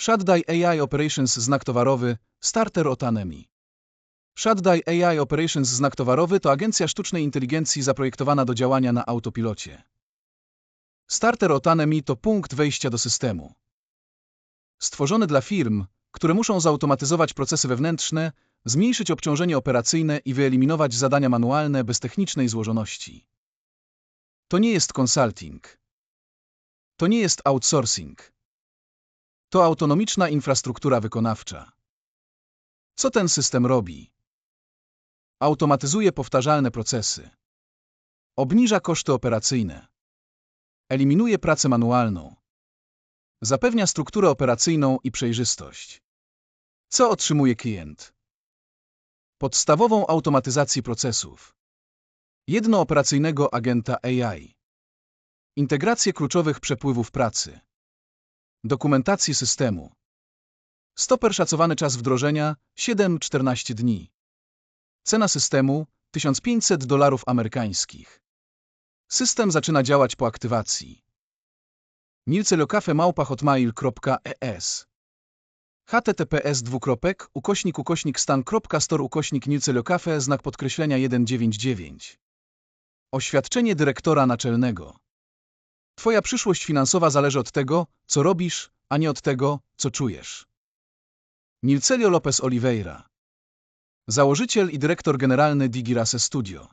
Shaddai AI Operations znak towarowy Starter Otanemi. Shaddai AI Operations znak towarowy to agencja sztucznej inteligencji zaprojektowana do działania na autopilocie. Starter Otanemi to punkt wejścia do systemu. Stworzony dla firm, które muszą zautomatyzować procesy wewnętrzne, zmniejszyć obciążenie operacyjne i wyeliminować zadania manualne bez technicznej złożoności. To nie jest consulting. To nie jest outsourcing. To autonomiczna infrastruktura wykonawcza. Co ten system robi? Automatyzuje powtarzalne procesy. Obniża koszty operacyjne. Eliminuje pracę manualną. Zapewnia strukturę operacyjną i przejrzystość. Co otrzymuje klient? Podstawową automatyzację procesów. Jednooperacyjnego agenta AI. Integrację kluczowych przepływów pracy. Dokumentację systemu. Stoper szacowany czas wdrożenia 7-14 dni. Cena systemu 1500 dolarów amerykańskich. System zaczyna działać po aktywacji. nilcelokafemałpa.hotmail.es https dwukropek ukośnik ukośnik stan.store ukośnik nilcelokafe znak podkreślenia 199 Oświadczenie dyrektora naczelnego Twoja przyszłość finansowa zależy od tego, co robisz, a nie od tego, co czujesz. Nilcelio Lopez Oliveira Założyciel i dyrektor generalny Digirase Studio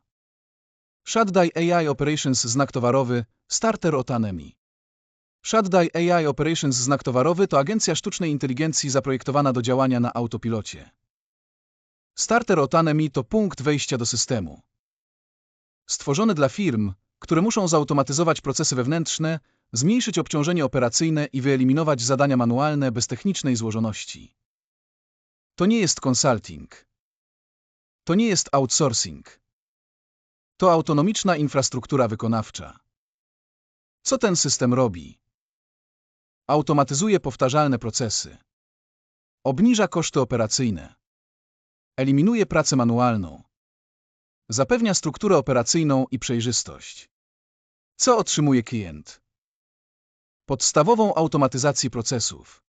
Shaddai AI Operations znak towarowy Starter Otanemi Shaddai AI Operations znak towarowy to agencja sztucznej inteligencji zaprojektowana do działania na autopilocie. Starter Otanemi to punkt wejścia do systemu. Stworzony dla firm, które muszą zautomatyzować procesy wewnętrzne, zmniejszyć obciążenie operacyjne i wyeliminować zadania manualne bez technicznej złożoności. To nie jest consulting. To nie jest outsourcing. To autonomiczna infrastruktura wykonawcza. Co ten system robi? Automatyzuje powtarzalne procesy. Obniża koszty operacyjne. Eliminuje pracę manualną. Zapewnia strukturę operacyjną i przejrzystość. Co otrzymuje klient? Podstawową automatyzację procesów.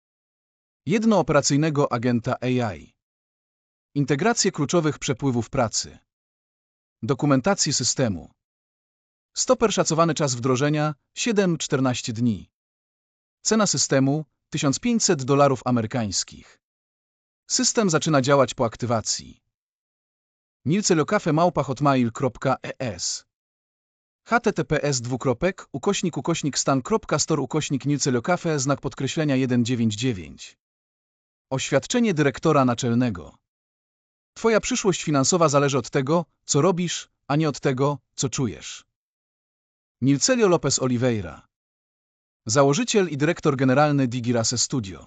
Jednooperacyjnego agenta AI. Integrację kluczowych przepływów pracy. Dokumentację systemu. Stoper szacowany czas wdrożenia 7-14 dni. Cena systemu 1500 dolarów amerykańskich. System zaczyna działać po aktywacji. nilcelokafemałpa.hotmail.es https dwukropek ukośnik ukośnik stan.store ukośnik nilcelokafe znak podkreślenia 199 Oświadczenie dyrektora naczelnego. Twoja przyszłość finansowa zależy od tego, co robisz, a nie od tego, co czujesz. Nilcelio Lopez Oliveira. Założyciel i dyrektor generalny Digirase Studio